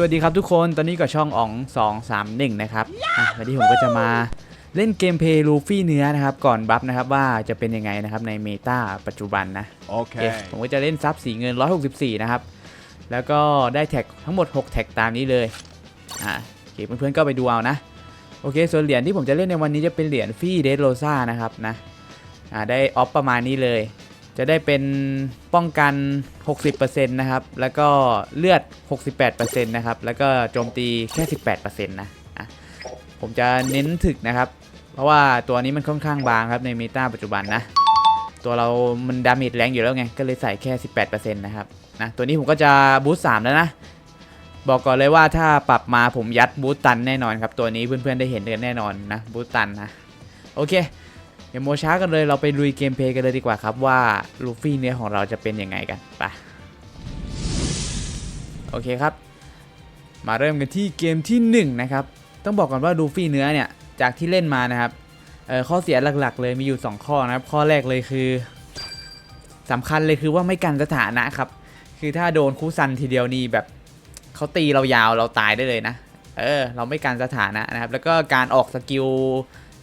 สวัสดีครับทุกคน ตอนนี้ก็ช่องอ๋อง231นะครับอะวันนี้ผมก็จะมาเล่นเกมเพลย์ลูฟี่เนื้อนะครับ ก่อนบัฟนะครับว่าจะเป็นยังไงนะครับในเมตาปัจจุบันนะ โอเค Okay. ผมก็จะเล่นซับสีเงิน 164 นะครับ แล้วก็ได้แท็กทั้งหมด 6 แท็กตามนี้เลย อ่าโอเคเพื่อนๆก็ไปดูเอานะ โอเค ส่วนเหรียญที่ผมจะเล่นในวันนี้จะเป็นเหรียญฟี่เดโรซ่านะครับนะ อ่า ได้ออฟประมาณนี้เลย จะได้เป็นป้องกัน 60%นะครับ แล้วก็เลือด 68%นะครับ แล้วก็โจมตีแค่ 18%นะอะผมจะเน้นถึกนะครับ เพราะว่าตัวนี้มันค่อนข้างบางครับในเมตาปัจจุบันนะ ตัวเรามันดาเมจแรงอยู่แล้วไง ก็เลยใส่แค่ 18%นะครับ นะ ตัวนี้ผมก็จะบูสต์3แล้วนะ บอกก่อนเลยว่าถ้าปรับมาผมยัดบูสต์ตันแน่นอนครับ ตัวนี้เพื่อนๆได้เห็นกันแน่นอนนะ บูสต์ตันนะ โอเค อย่าโมช้ากันเลยเราไปลุยเกมเพลย์กันเลยดีกว่าครับว่าลูฟี่เนื้อของเราจะเป็นยังไงกันไปโอเคครับ มาเริ่มกันที่เกมที่หนึ่งนะครับต้องบอกก่อนว่าลูฟี่เนื้อเนี่ยจากที่เล่นมานะครับข้อเสียหลักๆ เลยมีอยู่ 2 ข้อนะครับ ข้อแรกเลยคือสำคัญเลยคือว่าไม่กันสถานะครับ คือถ้าโดนคู่ซันทีเดียวนี่แบบเขาตีเรายาวเราตายได้เลยนะ เออ เราไม่กันสถานะนะครับ แล้วก็การออกสกิล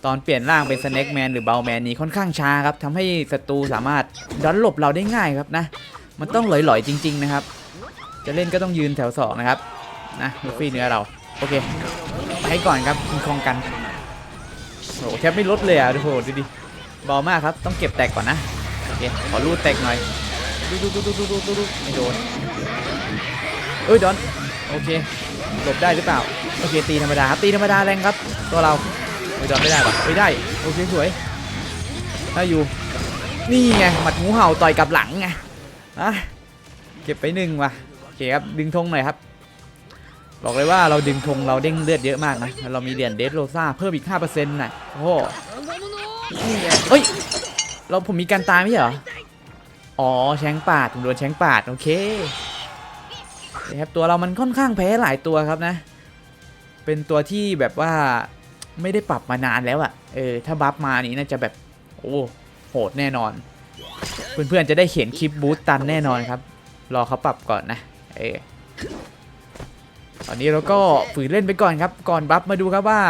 ตอนเปลี่ยนร่างเป็นสแน็คแมนหรือเบลแมนนี้ค่อนข้างช้าครับทำให้ศัตรูสามารถดันหลบเราได้ง่ายครับนะ มันต้องหลอยๆจริง ๆ นะครับ จะเล่นก็ต้องยืนแถวสองนะครับนะลูฟี่เนื้อเรา โอเคไปให้ก่อนครับคิงคองกันโอ้โหแทบไม่ลดเลยอะดูโหดูดิเบามากครับ ต้องเก็บแตกก่อนนะโอเคขอรูดแตกหน่อยดูดูดูดูดูดูดูไม่โดนเอ้ยดอนโอเคหลบได้หรือเปล่าโอเคตีธรรมดาครับตีธรรมดาแรงครับตัวเรา ไม่โดนไม่ได้ปะไม่ได้โอเคสวยได้อยู่นี่ไงหมัดงูเห่าต่อยกลับหลังไงอะเก็บไปหนึ่งว่ะโอเคครับดึงธงหน่อยครับบอกเลยว่าเราดึงธงเราเด้งเลือดเยอะมากนะแล้วเรามีเหรียญเดสโรซ่าเพิ่มอีก 5%น่ะโอ้โหนี่ไงเอ้ยเราผมมีการตายไม่ใช่เหรออ๋อแชงปาดผมโดนแชงปาดโอเคนะครับตัวเรามันค่อนข้างแพ้หลายตัวครับนะ เป็นตัวที่แบบว่า ไม่ได้ปรับมานานแล้วอะ่ะ เออ ถ้าบัฟมานี้น่าจะแบบ โอ้ โหดแน่นอน เพื่อนๆ จะได้เห็นคลิปบูสต์ตันแน่นอนครับ รอเขาปรับก่อนนะ เออ ตอนนี้เราก็ฝืนเล่นไปก่อนครับ ก่อนบัฟมาดูครับว่า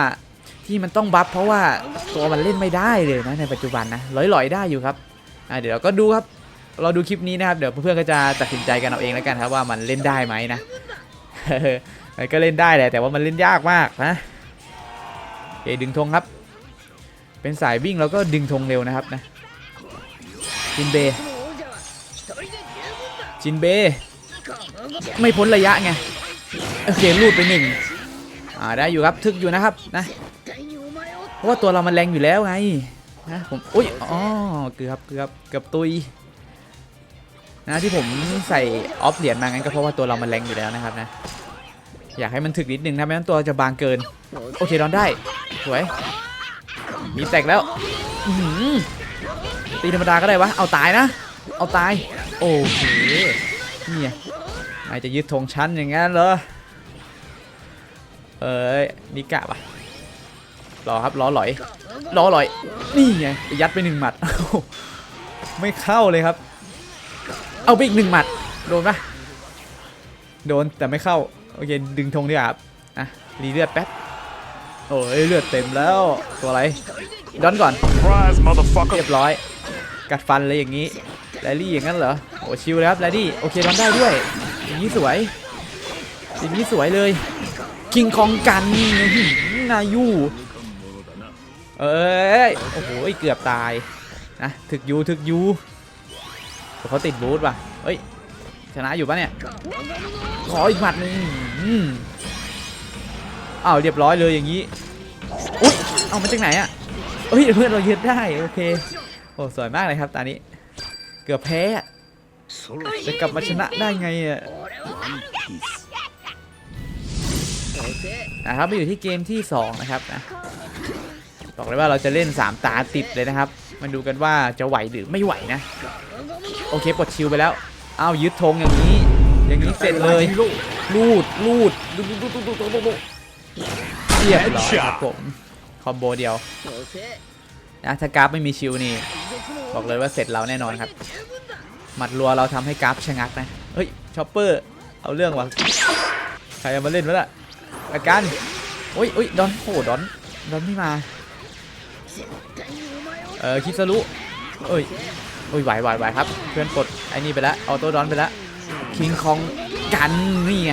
ที่มันต้องบัฟเพราะว่าตัวมันเล่นไม่ได้เลยนะในปัจจุบันนะลอยๆได้อยู่ครับ อ่าเดี๋ยวเราก็ดูครับ เราดูคลิปนี้นะครับ เดี๋ยวเพื่อนๆ ก็จะตัดสินใจกันเอาเองแล้วกันครับว่ามันเล่นได้ไหมนะมันก็เล่นได้แหละแต่ว่ามันเล่นยากมากนะ โอเคดึงธงครับ เป็นสายวิ่งแล้วก็ดึงธงเร็วนะครับนะ จินเบ จินเบ ไม่พ้นระยะไง โอเคลูดไปหนึ่งอ่าได้อยู่ครับทึกอยู่นะครับนะ เพราะว่าตัวเรามันแรงอยู่แล้วไงนะผมอุ้ยอ๋อเกือบเกือบเกือบตุยนะที่ผมใส่ออฟเหรียญมางั้นก็เพราะว่าตัวเรามันแรงอยู่แล้วนะครับนะ อยากให้มันถึกนิดนึงนะไม่งั้นตัวจะบางเกิน โอเคดอนได้ สวย มีแตกแล้วตีธรรมดาก็ได้วะ เอาตายนะ เอาตาย โอเคนี่ไงนายจะยึดธงชั้นอย่างงั้นเหรอ เอ้ยนิกะปะรอครับรอหลอยรอหลอย นี่ไงไปยัดไปหนึ่งหมัด ไม่เข้าเลยครับ เอาไปอีกหนึ่งหมัด โดนปะโดนแต่ไม่เข้า โอเคดึงธงดีกว่าครับอะรีเลือดแป๊บโอ้ยเลือดเต็มแล้วตัวอะไรดอนก่อน Surprise, motherfucker. เรียบร้อย กัดฟันเลยอย่างนี้แรลลี่อย่างนั้นเหรอโอ้ชิลเลยครับแรลลี่โอเคดอนได้ด้วยอย่างนี้สวยอย่างนี้สวยเลยคิงคองกันอื้อหือนายูเอ้ยโอ้โหเกือบตายนะถึกยูถึกยูแต่เขาติดบูทว่ะเฮ้ย ชนะอยู่ปะเนี่ย ขออีกหมัดหนึ่งอืมอ้าวเรียบร้อยเลยอย่างนี้ อุ๊ยเอามาจากไหนอะเฮ้ยเพื่อนเรายึดได้โอเค โอ้สวยมากเลยครับตอนนี้ เกือบแพ้อะจะกลับมาชนะได้ไงอะนะครับมาอยู่ที่เกมที่ 2 นะครับนะบอกเลยว่าเราจะเล่น 3 ตาติดเลยนะครับ มาดูกันว่าจะไหวหรือไม่ไหวนะ โอเคปลดชิลไปแล้ว เอายึดธงอย่างนี้ อย่างนี้เสร็จเลยลูดลูดเรียบร้อยครับผมคอมโบเดียวนะถ้ากราฟไม่มีชิวนี่บอกเลยว่าเสร็จเราแน่นอนครับ หมัดรัวเราทำให้กราฟชะงักนะเฮ้ยชอปเปอร์เอาเรื่องวะใครมาเล่นวะล่ะอาการโอ้ยโอ้ยดอนโหดอนดอนไม่มาเออคิดซะรู้เอ้ย อ้ยไหวไหวไหวครับ เพื่อนกดไอ้นี่ไปแล้วออโต้ดอนไปแล้วคิงคองกันนี่ไง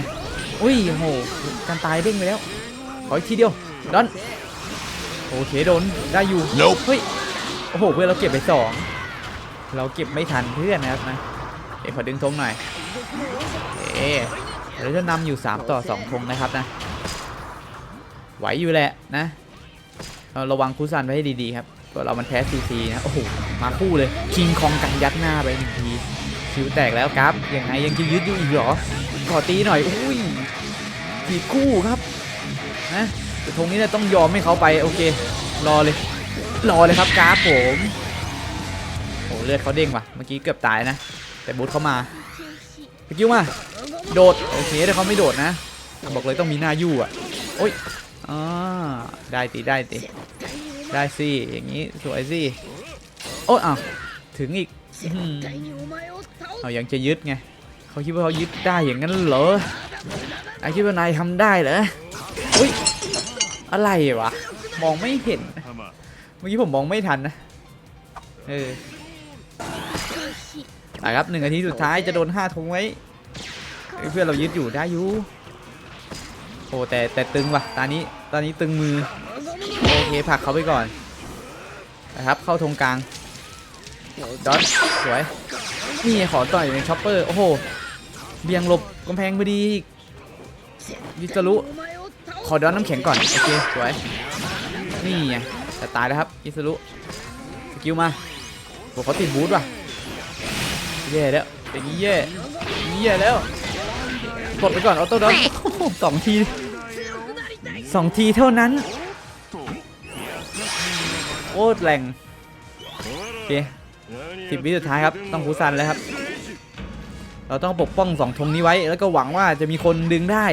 อุ้ยโอ้โหกันตายเด้งไปแล้ว ขออีกทีเดียวดอนโอเคโดนได้อยู่ Nope. เฮ้ยโอ้โหเพื่อนเราเก็บไปสองเราเก็บไม่ทันเพื่อนนะครับนะเดี๋ยวขอดึงธงหน่อยเอ๊เราจะนำอยู่ 3 ต่อ2ธงนะครับนะไหวอยู่แหละนะเราระวังคุซันไว้ให้ดีๆครับตัวเรามันแพ้ซีซีนะ โอ้โห มาคู่เลยคิงคองกันยัดหน้าไปหนึ่งทีคิวแตกแล้วครับยังไงยังจะยึดอยู่อีกเหรอขอตีหน่อยอุ้ยทีบคู่ครับนะแต่ธงนี้เนี่ยต้องยอมให้เขาไปโอเค รอเลย รอเลยครับกราฟผมโอ้เลือดเขาเด้งว่ะเมื่อกี้เกือบตายนะ แต่บูทเขามาสกิลมาโดดโอเคแต่เขาไม่โดดนะบอกเลยต้องมีหน้ายู่อะโอ้ยอ่าได้ติได้ติได้สิอย่างนี้สวยสิ โอ้ยอ้าวถึงอีกอื้อหือเอายังจะยึดไงเขาคิดว่าเขายึดได้อย่างนั้นเหรอไอคิดว่านายทำได้เหรออุ้ยอะไรวะมองไม่เห็นเมื่อกี้ผมมองไม่ทันนะเออไปครับหนึ่งนาทีสุดท้ายจะโดนห้าทงไว้เอ้ยเพื่อนเรายึดอยู่ได้อยู่โอ้แต่แต่ตึงว่ะตอนนี้ตอนนี้ตึงมือโอเคผลักเขาไปก่อนนะครับเข้าธงกลาง ดอทสวย นี่ขอต่อยเป็นช็อปเปอร์ โอ้โห เบี่ยงหลบกำแพงพอดีอีกวิสรุขอดอนน้ำแข็งก่อน โอเค สวย นี่ไงจะตายแล้วครับอิสรุสกิลมาโหเขาติดบูทว่ะแย่แล้วอย่างนี้แย่อย่แย่แล้วกดไปก่อนออโต้ดอนสองทีสองทีเท่านั้นโอ้แรงโอเค สิบวิสุดท้ายครับต้องฟูซันแล้วครับ เราต้องปกป้องสองธงนี้ไว้ แล้วก็หวังว่าจะมีคนดึงได้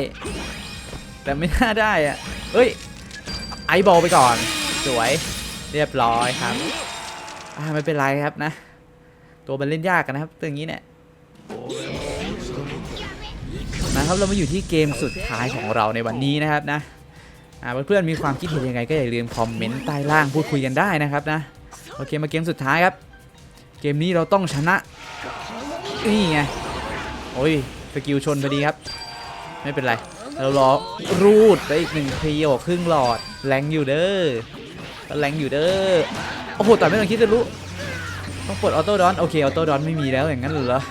แต่ไม่น่าได้อะเอ้ย ไอบอลไปก่อน สวยเรียบร้อยครับอ่าไม่เป็นไรครับนะ ตัวมันเล่นยากกันนะครับตัวอย่างนี้เนี่ยนะครับเรามาอยู่ที่เกมสุดท้ายของเราในวันนี้นะครับนะเพื่อนๆมีความคิดเห็นยังไงก็อย่าลืมคอมเมนต์ใต้ล่างพูดคุยกันได้นะครับนะโอเคมาเกมสุดท้ายครับ เกมนี้เราต้องชนะ นี่ไง โอ้ย สกิลชนพอดีครับ ไม่เป็นไร เรารอรูดไปอีกหนึ่งทีโอครึ่งหลอด แรงอยู่เด้อแรงอยู่เด้อ โอ้โหแต่ไม่ต้องคิดจะรู้ ต้องปลดออโต้ดอน โอเค ออโต้ดอนไม่มีแล้วอย่างนั้นเหรอ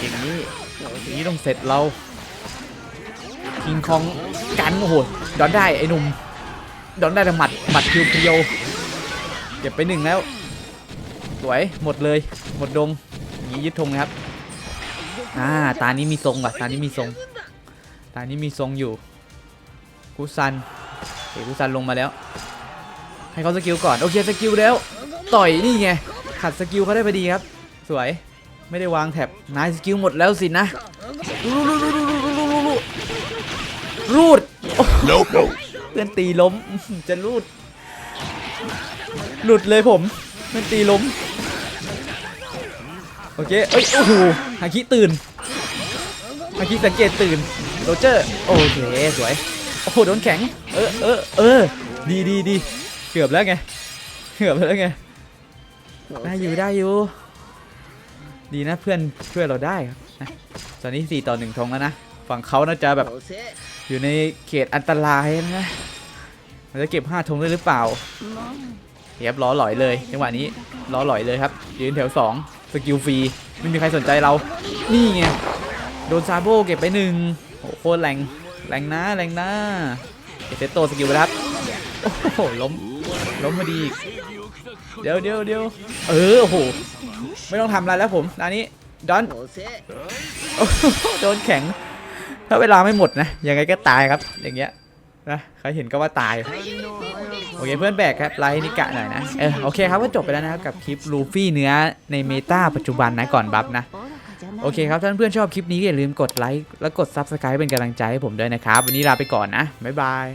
อย่างนี้อย่างนี้ต้องเสร็จเราคิงคองกัน โอ้โห ดอนได้ไอ้หนุ่ม ดอนได้แต่หมัด หมัดคิวเพียวเก็บไปหนึ่งแล้ว สวยหมดเลยหมดดงนี้ยึดธงครับอ่าตานี้มีทรงว่ะตานี้มีทรงตานี้มีทรงอยู่กุซันเอกุซันลงมาแล้ว ให้เขาสกิลก่อนโอเคสกิลแล้ว ต่อยนี่ไงขัดสกิลเขาได้พอดีครับ สวยไม่ได้วางแท็บนายสกิลหมดแล้วสินะรูดเพื่อนตีล้มจะรูด หลุดเลยผมเพื่อนตีล้ม โอเคเอ้ยโอ้โหฮาคิตื่นฮาคิสังเกตตื่นโรเจอร์โอเคสวยโอ้โหโดนแข็งเออเออเออดีดีดีเกือบแล้วไงเกือบแล้วไงได้อยู่ได้อยู่ ดีนะเพื่อนช่วยเราได้ครับนะตอนนี้ 4 ต่อ1ธงแล้วนะ ฝั่งเขาน่าจะแบบอยู่ในเขตอันตรายนะมันจะเก็บ5ธงได้หรือเปล่าเรียบล้อหลอยเลยจังหวะนี้ล้อหลอยเลยครับยืนแถว 2 กิลฟรีไม่มีใครสนใจเรา นี่ไง โดนซาโบเก็บไปหนึ่งโอ้โหโคตรแรง แรงนะแรงนะเอเซโตสกิลไปครับ โอ้โหล้ม ล้มพอดีเดี๋ยวเดี๋ยวเดี๋ยวเออโอ้โห ไม่ต้องทำอะไรแล้วผมอันนี้ดอนโอ้โหโดนแข็ง ถ้าเวลาไม่หมดนะ ยังไงก็ตายครับ อย่างเงี้ยนะ ใครเห็นก็ว่าตาย โอเคเพื่อนแบกครับไลน์นิกะหน่อยนะเออโอเคครับก็จบไปแล้วนะครับกับคลิปลูฟี่เนื้อในเมตาปัจจุบันนะก่อนบัฟนะโอเคครับท่านเพื่อนชอบคลิปนี้อย่าลืมกดไลค์และกด Subscribe เป็นกำลังใจให้ผมด้วยนะครับ วันนี้ลาไปก่อนนะบ๊ายบาย